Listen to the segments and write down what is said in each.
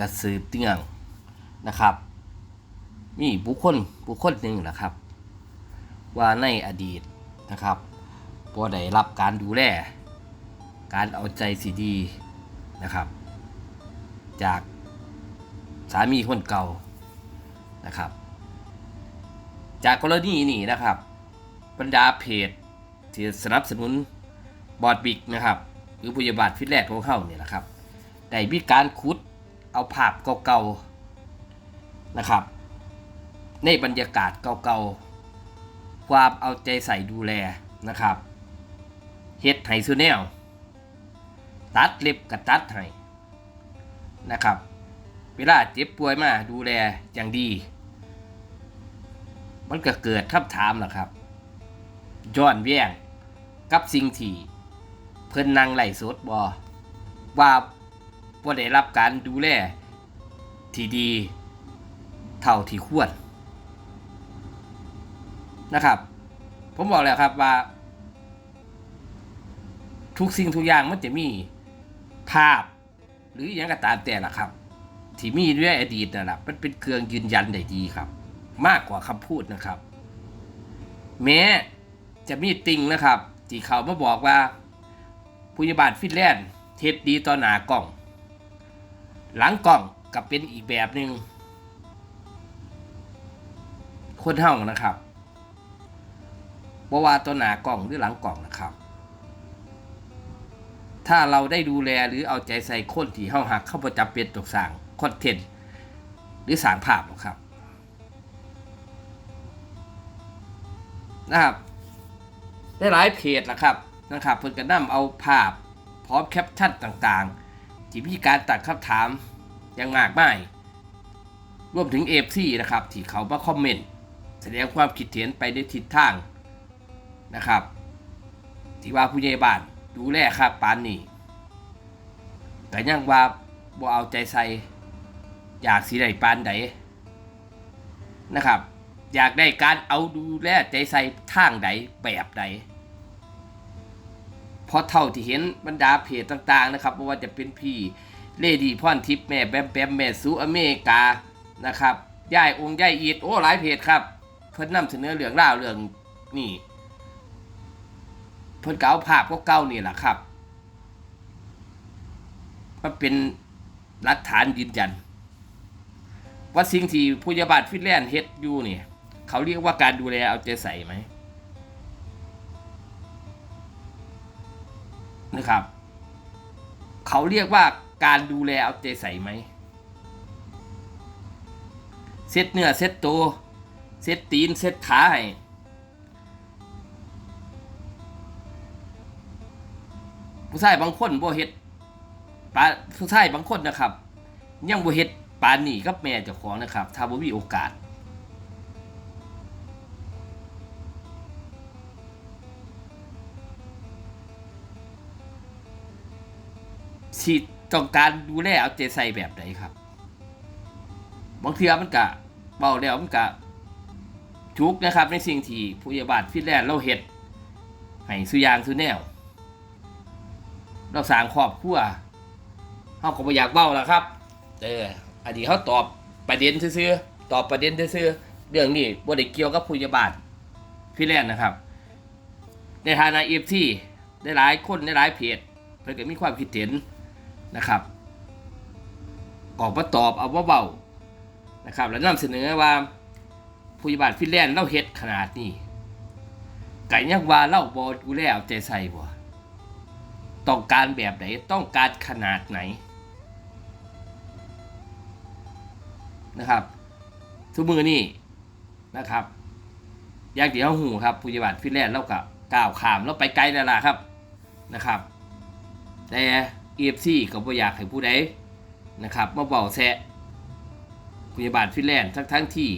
กระสืบเนื่องนะครับ มีบุคคลบุคคลหนึ่งนะครับ ว่าในอดีตนะครับพอได้รับการดูแล การเอาใจสีดีนะครับ จากสามีคนเก่านะครับ จากกรณีนี้นะครับ บรรดาเพจที่สนับสนุนบอดบิกนะครับ หรือพยาบาลฟิตแลนด์ของเขาเนี่ยนะครับได้มีการขุด เอาภาพเก่าๆนะครับ ในบรรยากาศเก่าๆ ความเอาใจใส่ดูแลนะครับเฮ็ดไห้ซูแนวตัดเล็บกับตัดให้นะครับ เวลาเจ็บป่วยมาดูแลอย่างดี มันก็เกิดคำถามแหละครับย้อนแย้งกับสิ่งที่เพิ่นนั่งไหลสดบอว่า บ่าได้รับการดูแลที่ดีเท่าที่ควรนะครับ ผมบอกแล้วครับว่า ทุกสิ่งทุกอย่างมันจะมีภาพ หรืออย่างก็ตามแต่ละครับ ที่มีด้วยอดีตนั่นแหละมันเป็นเครื่องยืนยันได้ดีครับ มากกว่าคำพูดนะครับ แม้จะมีติงนะครับ ที่เขามาบอกว่าผู้ยาบาลฟินแลนด์เท็ดดีต่อหนากล่อง หลังกล่องกับเป็นอีกแบบหนึง่งคนเฮานะครับบว่าต่อหนากล่องหรือหลังกล่องนะครับ ถ้าเราได้ดูแลหรือเอาใจใส่คนที่เฮาหักเข้าประจำเป็นตกสั่งคอนเทนต์หรือสางภาพหรอกครับนะครับได้หลายเพจนะครับนะครับเพิ่นก็นำเอาภาพพร้อมแคปชั่นต่างๆ ที่มีการตัดคำถามอย่างมากมายรวมถึงเอฟซีนะครับ ที่เขามาคอมเมนต์แสดงความคิดเห็นไปในทิศทางนะครับ ที่ว่าผู้ใหญ่บ้านดูแลครับปานนี้แต่ยังว่าบ่เอาใจใส่อยากสิได้ปานใดนะครับ อยากได้การเอาดูแลใจใส่ทางใดแบบใด เพราะเท่าที่เห็นบรรดาเพจต่างๆนะครับไม่ว่าจะเป็นพี่เลดี้พรทิพย์แม่แบมแบมแม่สูอเมริกานะครับย่ายองค์ย่ายอีดโอ้หลายเพจครับ เพิ่นนำเสนอเรื่องราวเรื่องนี่เพิ่นเก็เอาภาพก็เก่านี่แหละครับมันเป็นหลักฐานยืนยัน ว่าสิ่งที่ผู้ยาบาลฟินแลนด์เฮ็ดอยู่นี่เขาเรียกว่าการดูแลเอาใจใส่ไหม นะครับ เขาเรียกว่าการดูแลเอาใจใส่ไหมเซตเนื้อเซตตัวเซตตีนเซตขาให้ผู้ชายบางคนบ่เฮ็ดปาผู้ชายบางคนนะครับ ยังบ่เฮ็ดปานนี่กับแม่เจ้าของนะครับ ถ้าบ่มีโอกาส ที่ต้องการดูแลเอาใจใส่แบบไหนครับ บางเทีมันกะเบาแล้วมันกะทุกนะครับในสิ่งที่ผู้ใหญ่บ้านฟินแลนด์เราเฮ็ดให้สุยางสุแนว เราสร้างครอบครัวเฮาก็บ่อยากเว้าแล้วครับ เอออันนี้เขาตอบประเด็นซื่อตอบประเด็นซื่อเรื่องนี้บ่ได้เกี่ยวกับผู้ใหญ่บ้านฟินแลนด์นะครับ ในฐานะ FT ได้หลายคนได้หลายเพจเพิ่นก็มีความคิดเห็น นะครับ ออกมาตอบเอาเบาๆนะครับ แล้วนำเสนอว่าผู้ใหญ่บ้านฟินแลนด์เราเฮ็ดขนาดนี้ไก่ยังว่าเราบ่ดูแลเอาใจใส่บ่ต้องการแบบไหนต้องการขนาดไหนนะครับทุกมือนี่นะครับอยางเดียวหูครับผู้ใหญ่บ้านฟินแลนด์เราก็ก้าวขามเราไปไกลแล้วล่ะครับนะครับ แต่ EFC ก็บ่อยากให้ผู้ใดนะครับมาเบาแซะผู้ใหญ่บ้านฟินแลนด์ทั้งทั้งที่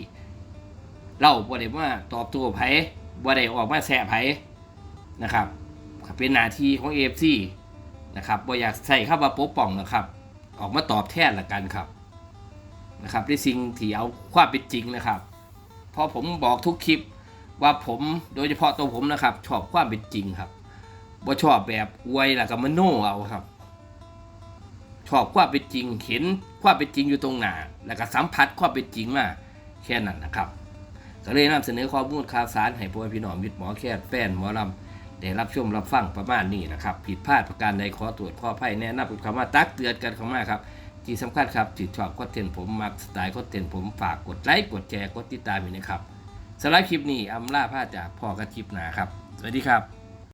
เราบ่ได้มาตอบตัวไผบ่ได้ออกมาแซะไผนะครับเป็นหน้าที่ของ EFC นะครับบ่อยากใส่คำว่าปกป้องนะครับ ออกมาตอบแทนละกันครับนะครับในสิ่งที่เอาความเป็นจริงนะครับเพราะผมบอกทุกคลิปว่าผมโดยเฉพาะตัวผมนะครับ ชอบความเป็นจริงครับบ่ชอบแบบอวยแล้วก็มโนเอาครับ อบความเป็นจริง เห็นความเป็นจริงอยู่ตรงหน้าแล้วก็สัมผัสความเป็นจริงมาแค่นั้นนะครับก็เลยนำเสนอข้อมูลข่าวสารให้พ่อแม่พี่น้องมิตรหมอแค่แฟนหมอลำได้รับชมรับฟังประมาณนี้นะครับ ผิดพลาดประการใดขอตรวจข้อภัยแนะนำเป็นคำว่าตักเตือนกันเข้ามาครับที่สำคัญครับติดชอบคอนเทนต์ผมมักสไตล์คอนเทนต์ผมฝากกดไลค์กดแชร์กดติดตามอยู่นะครับสำหรับคลิปนี้อำลาพาจากพ่อกับคลิปหนาครับ สวัสดีครับ